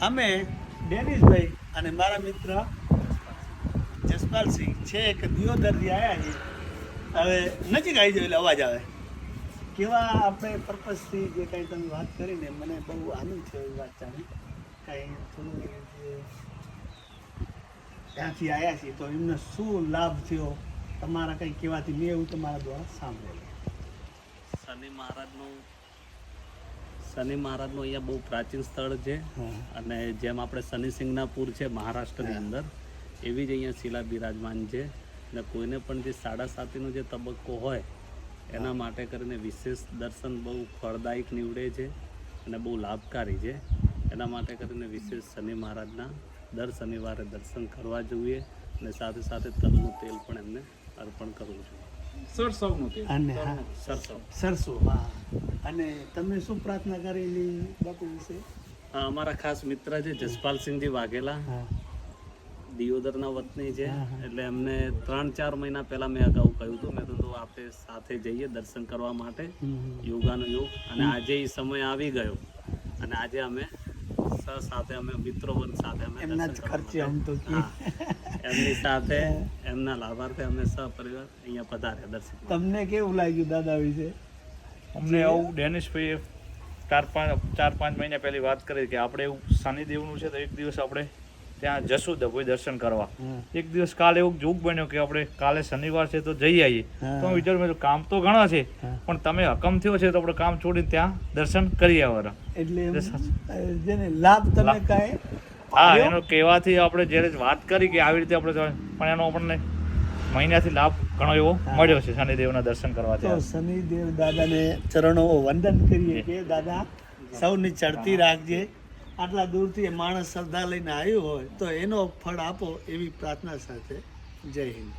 અમે ડેનિશભાઈ અને મારા મિત્ર જસપાલસિંહ છે એક દિયોદરથી આવ્યા છીએ. હવે નજીક આવી જાય એટલે અવાજ આવે. કેવા આપણે પર્પઝથી જે કાંઈ તમે વાત કરીને મને બહુ આનંદ થયો એ વાત જાણી. કાંઈ થોડું ત્યાંથી આવ્યા છીએ તો એમને શું લાભ થયો? તમારા કંઈ કહેવાથી મેં એવું તમારા દ્વારા સાંભળેલું શનિ મહારાજનું શનિ મહારાજનું અહીંયા બહુ પ્રાચીન સ્થળ છે. અને જેમ આપણે શનિ સિંગનાપુર છે મહારાષ્ટ્રની અંદર એવી જ અહીંયા શિલા બિરાજમાન છે. અને કોઈને પણ જે સાડા સાતીનો જે તબક્કો હોય એના માટે કરીને વિશેષ દર્શન બહુ ફળદાયક નીવડે છે અને બહુ લાભકારી છે. એના માટે કરીને વિશેષ શનિ મહારાજના દર શનિવારે દર્શન કરવા જોઈએ અને સાથે સાથે તલનું તેલ પણ એમને અર્પણ કરવું જોઈએ. સરસવનું તેલ. અને હા. સરસો સરસો હા. અને તમે શું પ્રાર્થના કરેલી બાપુ વિશે? હા અમારા ખાસ મિત્ર છે જસપાલસિંહજી વાઘેલા. દિયોદરના વતની છે. એટલે એમને ત્રણ ચાર મહિના પહેલા મેં અગાઉ કહ્યું હતું. મેં કીધું આપણે સાથે જઈએ દર્શન કરવા માટે. યોગાનો યોગ. અને આજે એ સમય આવી ગયો. અને આજે અમે સાથે અમે મિત્રો વન સાથે અમે. એમની સાથે એમના લાભાર્થે અમે સપરિવાર અહીંયા પધાર્યા દર્શન તમને કેવું લાગ્યું દાદા વિશે? અમને આવું ડેનિશભાઈએ ચાર પાંચ ચાર પાંચ મહિના પહેલી વાત કરી કે આપણે એવું શનિદેવનું છે તો એક દિવસ આપણે ત્યાં જશું દભોઈ દર્શન કરવા. એક દિવસ કાલે એવું જોગ બન્યો કે આપણે કાલે શનિવાર છે તો જઈ આવીએ. તો હું વિચારું મેં કામ તો ઘણા છે પણ તમે હકમ થયો છે તો આપણે કામ છોડીને ત્યાં દર્શન કરી આવવાના. એટલે જેને લાભ તમે કાંઈ હા એનો કહેવાથી આપણે જ્યારે વાત કરી કે આવી રીતે આપણે પણ એનો આપણને મહિનાથી લાભ ઘણો એવો મળ્યો છે શનિદેવના દર્શન કરવાથી. શનિદેવ દાદાને ચરણો વંદન કરીએ કે દાદા સૌની ચડતી રાખજે. આટલા દૂરથી માણસ શ્રદ્ધા લઈને આવ્યો હોય તો એનો ફળ આપો એવી પ્રાર્થના સાથે જય હિન્દ.